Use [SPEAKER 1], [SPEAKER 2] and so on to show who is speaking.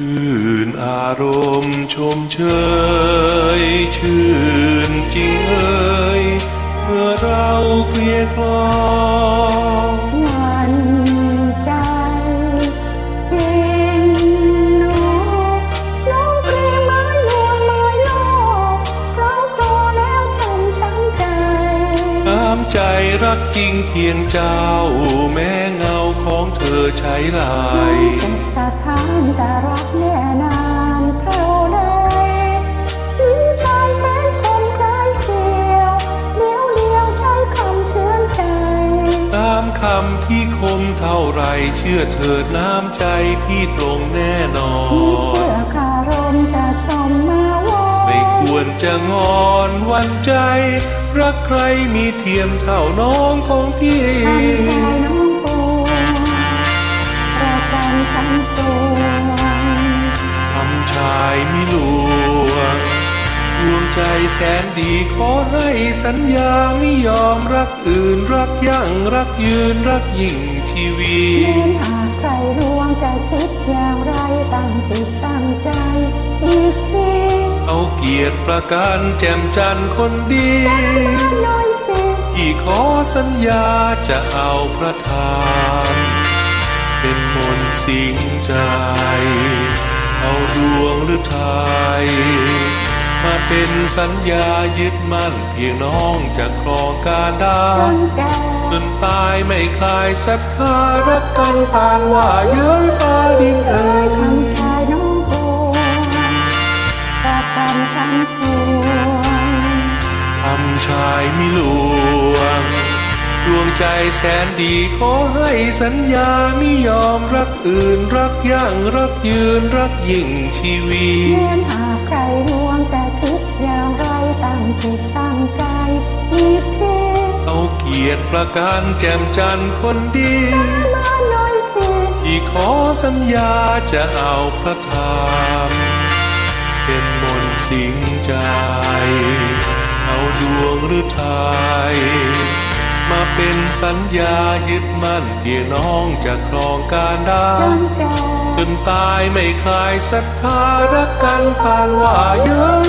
[SPEAKER 1] ขื่นอารมณ์ชมเชย ชื่นจริงเอ่ยเมื่อเราเคลียร์คลอง
[SPEAKER 2] หวันใจจริงหนอน้องเพลงไม้ลวงไม้โลกเราโตแล้วทำช้ำใจ
[SPEAKER 1] น้ำใจรักจริงเพียงเจ้าแม้เงา ใช้ลาย
[SPEAKER 2] สุดสถานจะรักแน่นานเท่าใดลิ้นชายแสนคมคล้ายเขียวเลี้ยวเลี้ยวใช้คำเชื่อนใจ
[SPEAKER 1] ตามคำพี่คมเท่าไรเชื่อเถิดน้ำใจพี่ตรงแน่นอ
[SPEAKER 2] มีเชื่
[SPEAKER 1] น
[SPEAKER 2] อคารมจะชมมาวอ
[SPEAKER 1] ไม่ควรจะงอนหวันใจ รักใครมีเทียมเท่าน้องของพี่ แสนดีขอให้สัญญาไม่ยอมรักอื่นรักยั่งรักยืนรักยิ่งชีวี
[SPEAKER 2] เม้นหากใครดวงจะคิดอย่างไรตั้งจิตตั้งใจอีกที
[SPEAKER 1] เอาเกียรติประการแจ่มจันทร์คนดี
[SPEAKER 2] มาหน่อยสิ
[SPEAKER 1] พี่ขอสัญญาจะเอาพระทาน เป็นมนต์สิงใจ เอาดวงหรือไทยมา เป็นสัญญายึดมั่นเพียงน้องจะครองการได้
[SPEAKER 2] จนแก่
[SPEAKER 1] จนตายไม่คลายศรัทธารักกันปานว่าเย้ยฟ้าดินเอ่ย
[SPEAKER 2] ทำชายน้องปูประกันชั้นสูง
[SPEAKER 1] ทำชายมิลวงดวงใจแสนดีขอให้สัญญาไม่ยอมรักอื่นรักยั่งรักยืนรักยิ่งชีวี
[SPEAKER 2] เม้นหากใครด จิตตั้งใจอีกที
[SPEAKER 1] เอาเกียรติประการแจ่มจันทร์คนดี
[SPEAKER 2] มาหน่อยสิ
[SPEAKER 1] ที่ขอสัญญาจะเอาพระธรรมเป็นมนต์สิงใจ เอาดวงหรือไทยมาเป็นสัญญายึดมั่นเพียงน้องจะครองการได้
[SPEAKER 2] จนแก่
[SPEAKER 1] จนตายไม่คลายศรัทธารักกันผ่านว่าเย้ย